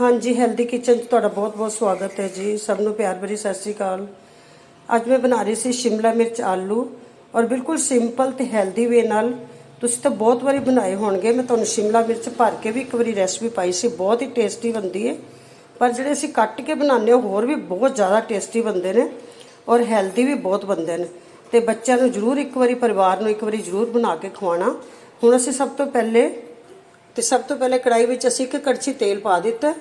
ਹਾਂਜੀ healthy kitchen 'ਚ ਤੁਹਾਡਾ ਬਹੁਤ-ਬਹੁਤ ਸਵਾਗਤ ਹੈ ਜੀ। ਸਭ ਨੂੰ ਪਿਆਰ ਭਰੀ ਸਤਿ ਸ੍ਰੀ ਅਕਾਲ। ਅੱਜ ਮੈਂ ਬਣਾ ਰਹੀ ਸੀ ਸ਼ਿਮਲਾ ਮਿਰਚ ਆਲੂ ਔਰ ਬਿਲਕੁਲ ਸਿੰਪਲ ਤੇ ਹੈਲਦੀ ਵੇ ਨਾਲ ਤੁਸੀਂ ਤਾਂ ਬਹੁਤ ਵਾਰੀ ਬਣਾਏ ਹੋਣਗੇ। ਮੈਂ ਤੁਹਾਨੂੰ ਸ਼ਿਮਲਾ ਮਿਰਚ ਭਰ ਕੇ ਵੀ ਇੱਕ ਵਾਰੀ ਰੈਸਪੀ ਪਾਈ ਸੀ। ਬਹੁਤ ਹੀ ਟੇਸਟੀ ਬਣਦੀ ਹੈ ਪਰ ਜਿਹੜੇ ਅਸੀਂ ਕੱਟ ਕੇ ਬਣਾਉਂਦੇ ਹਾਂ, ਹੋਰ ਵੀ ਬਹੁਤ ਜ਼ਿਆਦਾ ਟੇਸਟੀ ਬਣਦੇ ਨੇ ਔਰ ਹੈਲਦੀ ਵੀ ਬਹੁਤ ਬਣਦੇ ਨੇ। ਤੇ ਬੱਚਿਆਂ ਨੂੰ ਜ਼ਰੂਰ ਇੱਕ ਵਾਰੀ, ਪਰਿਵਾਰ ਨੂੰ ਇੱਕ ਵਾਰੀ ਜ਼ਰੂਰ ਬਣਾ ਕੇ ਖਵਾਉਣਾ। ਹੁਣ ਅਸੀਂ ਸਭ ਤੋਂ ਪਹਿਲੇ ਤੇ ਸਭ ਤੋਂ ਪਹਿਲੇ ਕੜਾਈ ਵਿੱਚ ਅਸੀਂ ਇੱਕ ਕੜਛੀ ਤੇਲ ਪਾ ਦਿੱਤਾ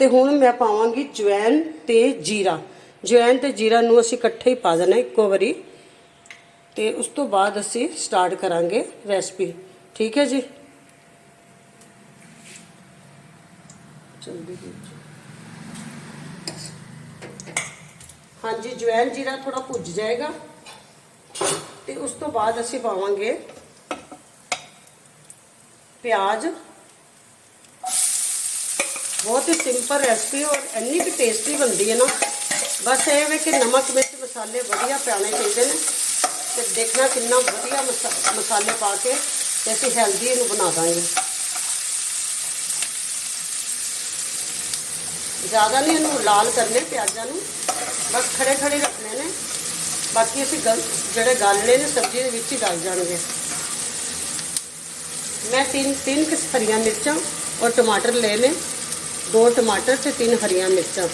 ਤੇ ਹੁਣ ਮੈਂ ਪਾਵਾਂਗੀ ਜਵੈਨ ਤੇ ਜੀਰਾ। ਜਵੈਨ ਤੇ ਜੀਰਾ ਨੂੰ ਅਸੀਂ ਇਕੱਠੇ ਹੀ ਪਾ ਦੇਣਾ ਇੱਕੋ ਵਾਰੀ। ਤੇ ਉਸ ਤੋਂ ਬਾਅਦ ਅਸੀਂ ਸਟਾਰਟ ਕਰਾਂਗੇ ਰੈਸਪੀ ਠੀਕ ਹੈ ਜੀ? ਜਲਦੀ ਹਾਂਜੀ, ਜਵੈਨ ਜੀਰਾ ਥੋੜਾ ਭੁੱਜ ਜਾਏਗਾ। ਤੇ ਉਸ ਤੋਂ ਬਾਅਦ ਅਸੀਂ ਪਾਵਾਂਗੇ ਪਿਆਜ਼। ਬਹੁਤ ਹੀ ਸਿੰਪਲ ਰੈਸਪੀ ਔਰ ਇੰਨੀ ਕਿ ਟੇਸਟੀ ਬਣਦੀ ਹੈ ਨਾ। ਬਸ ਇਹ ਵੇ ਕਿ ਨਮਕ, ਮਿਰਚ, ਮਸਾਲੇ ਵਧੀਆ ਪਾਣੇ ਚਾਹੀਦੇ ਨੇ ਤੇ ਦੇਖਣਾ ਕਿੰਨਾ ਵਧੀਆ ਮਸਾ- ਮਸਾਲੇ ਪਾ ਕੇ ਤੇ ਅਸੀਂ ਹੈਲਦੀ ਇਹਨੂੰ ਬਣਾ ਦਾਂਗੇ। ਜ਼ਿਆਦਾ ਨਹੀਂ ਇਹਨੂੰ ਲਾਲ ਕਰਨੇ ਪਿਆਜ਼ਾਂ ਨੂੰ, ਬਸ ਖੜੇ ਖੜੇ ਰੱਖਣੇ ਨੇ। ਬਾਕੀ ਅਸੀਂ ਗਲ, ਜਿਹੜੇ ਗਾਲਣੇ ਨੇ ਸਬਜ਼ੀ ਦੇ ਵਿੱਚ ਹੀ ਡਾਲ ਜਾਣਗੇ। ਮੈਂ ਤਿੰਨ ਤਿੰਨ ਕਿਸ ਹਰੀਆਂ ਮਿਰਚਾਂ ਔਰ ਟਮਾਟਰ ਲਏ ਨੇ। ਦੋ ਟਮਾਟਰ ਤੇ ਤਿੰਨ ਹਰੀਆਂ ਮਿਰਚਾਂ।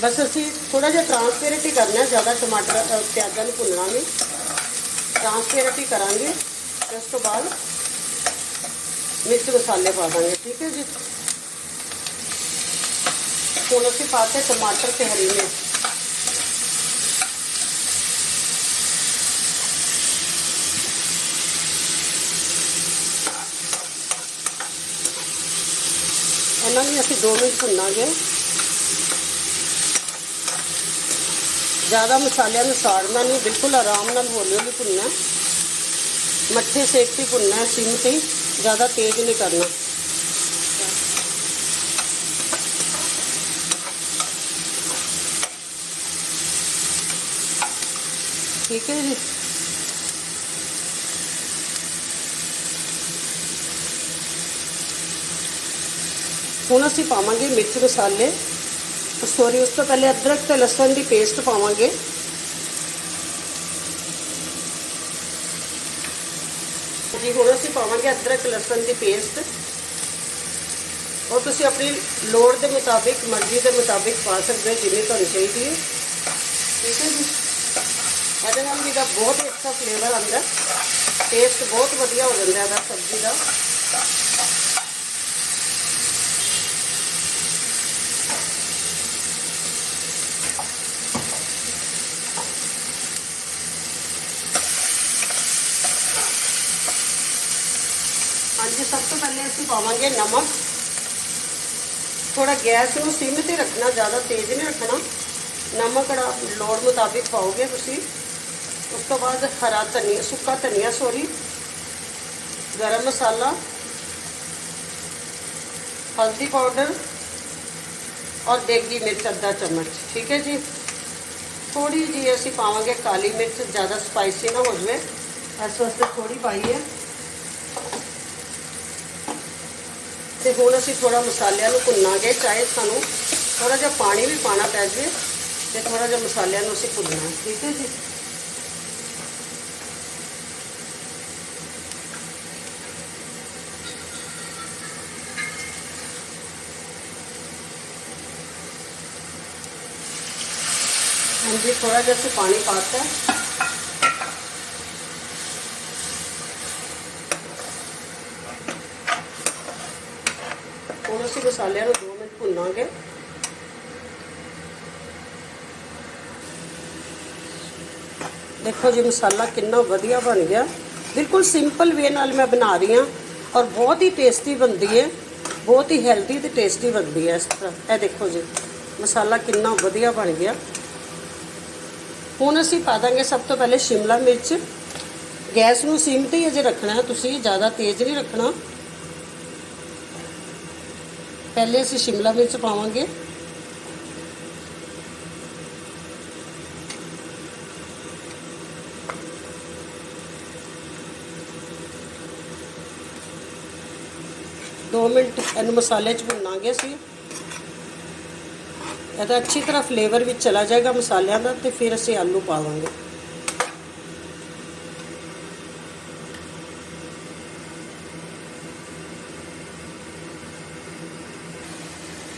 ਬਸ ਅਸੀਂ ਥੋੜਾ ਜਿਹਾ ਟ੍ਰਾਂਸਪੇਰੈਂਟ ਹੀ ਕਰਨਾ, ਜ਼ਿਆਦਾ ਟਮਾਟਰ ਪਿਆਜ਼ਾਂ ਨੂੰ ਭੁੰਨਣਾ ਨਹੀਂ ਟ੍ਰਾਂਸਪੇਰੈਂਟ ਹੀ ਕਰਾਂਗੇ, ਤੇ ਉਸ ਤੋਂ ਬਾਅਦ ਮਿਰਚ ਮਸਾਲੇ ਪਾ ਦਾਂਗੇ, ਠੀਕ ਹੈ ਜੀ? ਹੁਣ ਅਸੀਂ ਪਾਤੇ ਟਮਾਟਰ ਤੇ ਹਰੀ ਮਿਰਚ। ਇਹਨਾਂ ਨੂੰ ਅਸੀਂ 2 ਮਿੰਟ ਭੁੰਨਾਂਗੇ ਜ਼ਿਆਦਾ ਮਸਾਲਿਆਂ ਨੂੰ ਸਾੜਨਾ ਨਹੀਂ ਬਿਲਕੁਲ ਆਰਾਮ ਨਾਲ ਹੌਲੀ ਹੌਲੀ ਭੁੰਨਣਾ ਮੱਠੇ ਸੇਕ ਤੇ ਭੁੰਨਣਾ ਹੈ, ਸਿਮ ਤੇ ਹੀ, ਜ਼ਿਆਦਾ ਤੇਜ਼ ਨਹੀਂ ਕਰਨਾ ਠੀਕ ਹੈ ਜੀ ਹੁਣ ਅਸੀਂ ਪਾਵਾਂਗੇ ਮਿਰਚ ਮਸਾਲੇ ਸੌਰੀ ਉਸ ਤੋਂ ਪਹਿਲੇ ਅਦਰਕ ਤੇ ਲਸਣ ਦੀ ਪੇਸਟ ਪਾਵਾਂਗੇ। ਜੀ, ਹੁਣ ਅਸੀਂ ਪਾਵਾਂਗੇ ਅਦਰਕ, ਲਸਣ ਦੀ ਪੇਸਟ ਉਹ ਤੁਸੀਂ ਆਪਣੀ ਲੋੜ ਦੇ ਮੁਤਾਬਿਕ, ਮਰਜ਼ੀ ਦੇ ਮੁਤਾਬਿਕ ਪਾ ਸਕਦੇ ਹੋ ਜਿੰਨੀ ਤੁਹਾਨੂੰ ਚਾਹੀਦੀ ਹੈ। ਠੀਕ ਹੈ ਜੀ। ਇਹਦੇ ਨਾਲ ਵੀ ਦਾ ਬਹੁਤ ਹੀ ਅੱਛਾ ਫਲੇਵਰ ਆਉਂਦਾ। ਟੇਸਟ ਬਹੁਤ ਵਧੀਆ ਹੋ ਜਾਂਦਾ ਇਹਦਾ ਸਬਜ਼ੀ ਦਾ। ਹਾਂਜੀ ਸਭ ਤੋਂ ਪਹਿਲੇ ਅਸੀਂ ਪਾਵਾਂਗੇ ਨਮਕ ਥੋੜਾ ਗੈਸ ਨੂੰ ਸਿਮ ਤੇ ਰੱਖਣਾ ਜ਼ਿਆਦਾ ਤੇਜ਼ ਨਹੀਂ ਰੱਖਣਾ ਨਮਕ ਦਾ ਲੋੜ ਮੁਤਾਬਿਕ ਪਾਓਗੇ ਤੁਸੀਂ ਉਸ ਤੋਂ ਬਾਅਦ ਹਰਾ ਧਨੀਆ ਸੁੱਕਾ ਧਨੀਆ ਸੋਰੀ ਗਰਮ ਮਸਾਲਾ ਹਲਦੀ ਪਾਊਡਰ ਔਰ ਦੇਗੀ ਮਿਰਚ ਅੱਧਾ ਚਮਚ ਠੀਕ ਹੈ ਜੀ ਥੋੜੀ ਜੀ ਅਸੀਂ ਪਾਵਾਂਗੇ ਕਾਲੀ ਮਿਰਚ ਜ਼ਿਆਦਾ ਸਪਾਈਸੀ ਨਾ ਹੋ ਜਾਵੇ ਇਸ ਵਾਸਤੇ ਥੋੜੀ ਪਾਈ ਹੈ ਤੇ ਹੁਣ ਅਸੀਂ ਥੋੜਾ ਮਸਾਲਿਆਂ ਨੂੰ ਭੁੰਨਾਂਗੇ, ਚਾਹੇ ਸਾਨੂੰ ਥੋੜਾ ਜਿਹਾ ਪਾਣੀ ਵੀ ਪਾਣਾ ਪੈ ਜਾਵੇ ਤੇ ਥੋੜਾ ਜਿਹਾ ਮਸਾਲਿਆਂ ਨੂੰ ਅਸੀਂ ਭੁੰਨਣਾ, ਠੀਕ ਹੈ ਜੀ? ਹਾਂਜੀ ਥੋੜਾ ਜਿਹਾ ਅਸੀਂ ਪਾਣੀ ਪਾਤਾ ਅਸੀਂ ਮਸਾਲਿਆਂ ਨੂੰ 2 ਮਿੰਟ ਭੁੰਨਾਂਗੇ। ਦੇਖੋ ਜੀ, ਮਸਾਲਾ ਕਿੰਨਾ ਵਧੀਆ ਬਣ ਗਿਆ। ਬਿਲਕੁਲ ਸਿੰਪਲ ਵੇ ਨਾਲ ਮੈਂ ਬਣਾ ਰਹੀ ਹਾਂ ਔਰ ਬਹੁਤ ਹੀ ਟੇਸਟੀ ਬਣਦੀ ਹੈ। ਬਹੁਤ ਹੀ ਹੈਲਦੀ ਤੇ ਟੇਸਟੀ ਬਣਦੀ ਹੈ ਇਸ ਤਰ੍ਹਾਂ। ਇਹ ਦੇਖੋ ਜੀ, ਮਸਾਲਾ ਕਿੰਨਾ ਵਧੀਆ ਬਣ ਗਿਆ। ਹੁਣ ਅਸੀਂ ਪਾ ਦਾਂਗੇ ਸਭ ਤੋਂ ਪਹਿਲੇ ਸ਼ਿਮਲਾ ਮਿਰਚ। ਗੈਸ ਨੂੰ ਸਿਮ ਤੇ ਹੀ ਅਜੇ ਰੱਖਣਾ ਤੁਸੀਂ ਜ਼ਿਆਦਾ ਤੇਜ਼ ਨਹੀਂ ਰੱਖਣਾ। ਪਹਿਲੇ ਅਸੀਂ ਸ਼ਿਮਲਾ ਮਿਰਚ ਪਾਵਾਂਗੇ। ਦੋ ਮਿੰਟ ਇਹਨੂੰ ਮਸਾਲੇ 'ਚ ਭੁੰਨਾਂਗੇ ਅਸੀਂ। ਇਹਦਾ ਅੱਛੀ ਤਰ੍ਹਾਂ ਫਲੇਵਰ ਵਿੱਚ ਚਲਾ ਜਾਏਗਾ ਮਸਾਲਿਆਂ ਦਾ ਤੇ ਫਿਰ ਅਸੀਂ ਆਲੂ ਪਾਵਾਂਗੇ।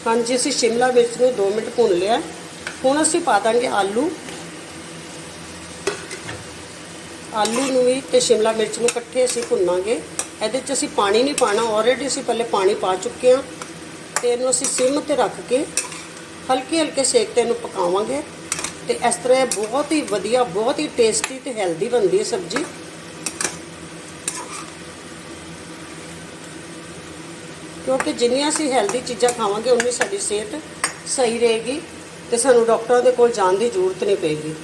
ਹਾਂਜੀ, ਅਸੀਂ ਸ਼ਿਮਲਾ ਮਿਰਚ ਨੂੰ 2 ਮਿੰਟ ਭੁੰਨ ਲਿਆ। ਹੁਣ ਅਸੀਂ ਪਾ ਦਾਂਗੇ ਆਲੂ। ਆਲੂ ਨੂੰ ਵੀ ਤੇ ਸ਼ਿਮਲਾ ਮਿਰਚ ਨੂੰ ਇਕੱਠੇ ਅਸੀਂ ਭੁੰਨਾਂਗੇ। ਇਹਦੇ 'ਚ ਅਸੀਂ ਪਾਣੀ ਨਹੀਂ ਪਾਣਾ ਆਲਰੇਡੀ ਅਸੀਂ ਪਹਿਲੇ ਪਾਣੀ ਪਾ ਚੁੱਕੇ ਹਾਂ। ਤੇ ਇਹਨੂੰ ਅਸੀਂ ਸਿਮ ਤੇ ਰੱਖ ਕੇ ਹਲਕੇ ਹਲਕੇ ਸੇਕ ਤੇ ਇਹਨੂੰ ਪਕਾਵਾਂਗੇ। ਤੇ ਇਸ ਤਰ੍ਹਾਂ ਬਹੁਤ ਹੀ ਵਧੀਆ, ਬਹੁਤ ਹੀ ਟੇਸਟੀ ਤੇ ਹੈਲਦੀ ਬਣਦੀ ਹੈ ਸਬਜ਼ੀ। ਕਿਉਂਕਿ ਜਿੰਨੀਆਂ ਅਸੀਂ ਹੈਲਦੀ ਚੀਜ਼ਾਂ ਖਾਵਾਂਗੇ, ਉਨੀ ਸਾਡੀ ਸਿਹਤ ਸਹੀ ਰਹੇਗੀ ਤੇ ਸਾਨੂੰ ਡਾਕਟਰਾਂ ਦੇ ਕੋਲ ਜਾਣ ਦੀ ਜ਼ਰੂਰਤ ਨਹੀਂ ਪਏਗੀ।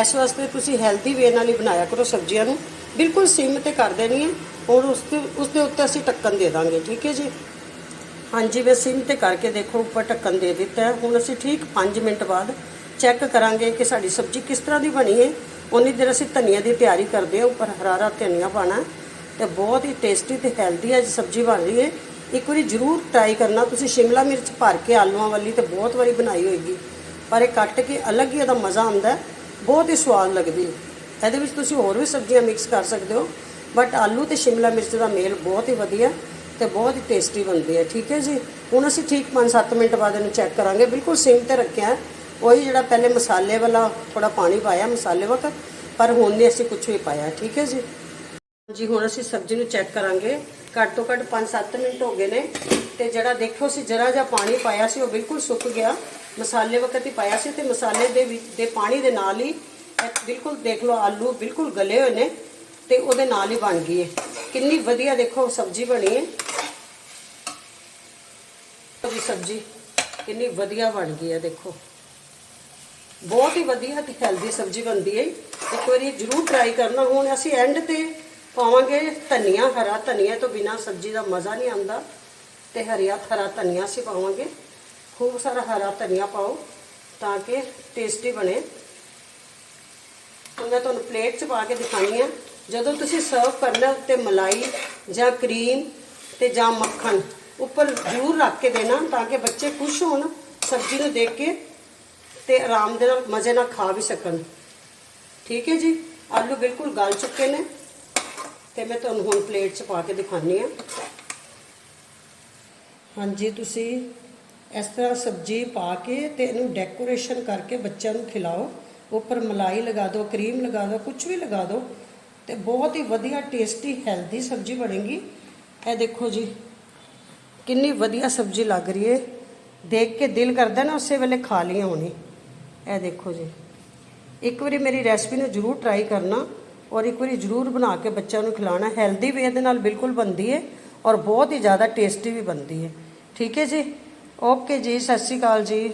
ਇਸ ਵਾਸਤੇ ਤੁਸੀਂ ਹੈਲਦੀ ਵੇ ਨਾਲ ਹੀ ਬਣਾਇਆ ਕਰੋ ਸਬਜ਼ੀਆਂ ਨੂੰ। ਬਿਲਕੁਲ ਸਿਮ ਤੇ ਕਰ ਦੇਣੀ ਹੈ। ਔਰ ਉਸ ਤੇ, ਉਸ ਦੇ ਉੱਤੇ ਅਸੀਂ ਢੱਕਣ ਦੇ ਦਾਂਗੇ, ਠੀਕ ਹੈ ਜੀ? ਹਾਂਜੀ, ਮੈਂ ਸਿਮ ਤੇ ਕਰਕੇ ਦੇਖੋ, ਉੱਪਰ ਢੱਕਣ ਦੇ ਦਿੱਤਾ ਹੈ। ਹੁਣ ਅਸੀਂ ਠੀਕ 5 ਮਿੰਟ ਬਾਅਦ ਚੈੱਕ ਕਰਾਂਗੇ ਕਿ ਸਾਡੀ ਸਬਜ਼ੀ ਕਿਸ ਤਰ੍ਹਾਂ ਦੀ ਬਣੀ ਹੈ। ਉਨੀ ਦੇਰ ਅਸੀਂ ਧਨੀਆ ਦੀ ਤਿਆਰੀ ਕਰਦੇ ਹਾਂ। ਉੱਪਰ ਹਰਾ ਹਰਾ ਧਨੀਆ ਪਾਣਾ ਹੈ। ਤੇ ਬਹੁਤ ਹੀ ਟੇਸਟੀ ਤੇ ਹੈਲਦੀ ਅੱਜ ਸਬਜ਼ੀ ਬਣ ਰਹੀ ਹੈ। ਇੱਕ ਵਾਰੀ ਜ਼ਰੂਰ ਟਰਾਈ ਕਰਨਾ। ਤੁਸੀਂ ਸ਼ਿਮਲਾ ਮਿਰਚ ਭਰ ਕੇ ਆਲੂਆਂ ਵਾਲੀ ਤੇ ਬਹੁਤ ਵਾਰੀ ਬਣਾਈ ਹੋਏਗੀ। ਪਰ ਇਹ ਕੱਟ ਕੇ ਅਲੱਗ ਹੀ ਉਹਦਾ ਮਜ਼ਾ ਆਉਂਦਾ ਬਹੁਤ ਹੀ ਸਵਾਦ ਲੱਗਦੀ ਇਹਦੇ ਵਿੱਚ ਤੁਸੀਂ ਹੋਰ ਵੀ ਸਬਜ਼ੀਆਂ ਮਿਕਸ ਕਰ ਸਕਦੇ ਹੋ। ਬਟ ਆਲੂ ਤੇ ਸ਼ਿਮਲਾ ਮਿਰਚ ਦਾ ਮੇਲ ਬਹੁਤ ਹੀ ਵਧੀਆ ਤੇ ਬਹੁਤ ਹੀ ਟੇਸਟੀ ਬਣਦੀ ਹੈ ਠੀਕ ਹੈ ਜੀ? ਹੁਣ ਅਸੀਂ ਠੀਕ 5-7 ਮਿੰਟ ਬਾਅਦ ਇਹਨੂੰ ਚੈੱਕ ਕਰਾਂਗੇ। ਬਿਲਕੁਲ ਸਿਮ ਤੇ ਰੱਖਿਆ ਉਹੀ ਜਿਹੜਾ ਪਹਿਲੇ ਮਸਾਲੇ ਵਾਲਾ ਥੋੜਾ ਪਾਣੀ ਪਾਇਆ ਮਸਾਲੇ ਵਕਤ, ਪਰ ਹੁਣ ਨਹੀਂ ਅਸੀਂ ਕੁਝ ਵੀ ਪਾਇਆ। ਠੀਕ ਹੈ ਜੀ? ਜੀ, ਹੁਣ ਅਸੀਂ ਸਬਜ਼ੀ ਨੂੰ ਚੈੱਕ ਕਰਾਂਗੇ। ਘੱਟ ਤੋਂ ਘੱਟ 5-7 ਮਿੰਟ ਹੋ ਗਏ ਨੇ ਤੇ ਜਿਹੜਾ ਦੇਖੋ ਸੀ ਜਰਾ ਜਿਹਾ ਪਾਣੀ ਪਾਇਆ ਸੀ, ਉਹ ਬਿਲਕੁਲ ਸੁੱਕ ਗਿਆ। ਮਸਾਲੇ ਵਕਤ ਹੀ ਪਾਇਆ ਸੀ ਤੇ ਮਸਾਲੇ ਦੇ ਵਿੱਚ ਦੇ ਪਾਣੀ ਦੇ ਨਾਲ ਹੀ ਬਿਲਕੁਲ ਦੇਖ ਲਓ ਆਲੂ ਬਿਲਕੁਲ ਗਲੇ ਹੋਏ ਨੇ ਤੇ ਉਹਦੇ ਨਾਲ ਹੀ ਬਣ ਗਈ ਹੈ ਕਿੰਨੀ ਵਧੀਆ ਦੇਖੋ ਸਬਜ਼ੀ ਬਣੀ ਹੈ ਜੀ ਸਬਜ਼ੀ, ਕਿੰਨੀ ਵਧੀਆ ਬਣ ਗਈ ਹੈ ਦੇਖੋ। ਬਹੁਤ ਹੀ ਵਧੀਆ ਤੇ ਹੈਲਦੀ ਸਬਜ਼ੀ ਬਣਦੀ ਹੈ ਇੱਕ ਵਾਰੀ ਜਰੂਰ ਟਰਾਈ ਕਰਨਾ। ਹੁਣ ਅਸੀਂ ਐਂਡ ਤੇ ਪਾਵਾਂਗੇ ਧਨੀਆ, ਹਰਾ ਧਨੀਆ ਤੋਂ ਬਿਨਾ ਸਬਜ਼ੀ ਦਾ ਮਜ਼ਾ ਨਹੀਂ ਆਉਂਦਾ। ਤੇ ਹਰੀਆ, ਹਰਾ ਧਨੀਆ ਅਸੀਂ ਪਾਵਾਂਗੇ। ਖੂਬ ਸਾਰਾ ਹਰਾ ਧਨੀਆ ਪਾਓ ਤਾਂ ਕਿ ਟੇਸਟੀ ਬਣੇ। ਹੁਣ ਮੈਂ ਤੁਹਾਨੂੰ ਪਲੇਟ 'ਚ ਪਾ ਕੇ ਦਿਖਾਣੀ ਆ। ਜਦੋਂ ਤੁਸੀਂ ਸਰਵ ਕਰਨਾ ਉੱਤੇ ਮਲਾਈ ਜਾਂ ਕਰੀਮ ਤੇ ਜਾਂ ਮੱਖਣ ਉੱਪਰ ਜ਼ਰੂਰ ਰੱਖ ਕੇ ਦੇਣਾ ਤਾਂ ਕਿ ਬੱਚੇ ਖੁਸ਼ ਹੋਣ, ਸਬਜ਼ੀ ਨੂੰ ਦੇਖ ਕੇ ਤੇ ਆਰਾਮ ਦੇ ਨਾਲ ਮਜ਼ੇ ਨਾਲ ਖਾ ਵੀ ਸਕਣ। ਠੀਕ ਹੈ ਜੀ? ਆਲੂ ਬਿਲਕੁਲ ਗਲ ਚੁੱਕੇ ਨੇ। ਤੇ ਮੈਂ ਤੁਹਾਨੂੰ ਹੁਣ ਪਲੇਟ 'ਚ ਪਾ ਕੇ ਦਿਖਾਣੀ ਆ ਹਾਂਜੀ, ਤੁਸੀਂ ਇਸ ਤਰ੍ਹਾਂ ਸਬਜ਼ੀ ਪਾ ਕੇ ਤੇ ਇਹਨੂੰ ਡੈਕੋਰੇਸ਼ਨ ਕਰਕੇ ਬੱਚਿਆਂ ਨੂੰ ਖਿਲਾਓ। ਉੱਪਰ ਮਲਾਈ ਲਗਾ ਦਿਓ, ਕਰੀਮ ਲਗਾ ਦਿਓ ਕੁਝ ਵੀ ਲਗਾ ਦਿਓ ਤੇ ਬਹੁਤ ਹੀ ਵਧੀਆ ਟੇਸਟੀ ਹੈਲਦੀ ਸਬਜ਼ੀ ਬਣੇਗੀ। ਇਹ ਦੇਖੋ ਜੀ, ਕਿੰਨੀ ਵਧੀਆ ਸਬਜ਼ੀ ਲੱਗ ਰਹੀ ਹੈ ਦੇਖ ਕੇ ਦਿਲ ਕਰਦਾ ਨਾ ਉਸੇ ਵੇਲੇ ਖਾ ਲਈ ਹੋਣੀ। ਇਹ ਦੇਖੋ ਜੀ, ਇੱਕ ਵਾਰੀ ਮੇਰੀ ਰੈਸਪੀ ਨੂੰ ਜਰੂਰ ਟਰਾਈ ਕਰਨਾ। ਔਰ ਇੱਕ ਵਾਰੀ ਜਰੂਰ ਬਣਾ ਕੇ ਬੱਚਿਆਂ ਨੂੰ ਖਿਲਾਉਣਾ। ਹੈਲਦੀ ਵੇ ਦੇ ਨਾਲ ਬਿਲਕੁਲ ਬਣਦੀ ਹੈ ਔਰ ਬਹੁਤ ਹੀ ਜ਼ਿਆਦਾ ਟੇਸਟੀ ਵੀ ਬਣਦੀ ਹੈ ਠੀਕ ਹੈ ਜੀ? ਓਕੇ ਜੀ, ਸਤਿ ਸ਼੍ਰੀ ਅਕਾਲ ਜੀ।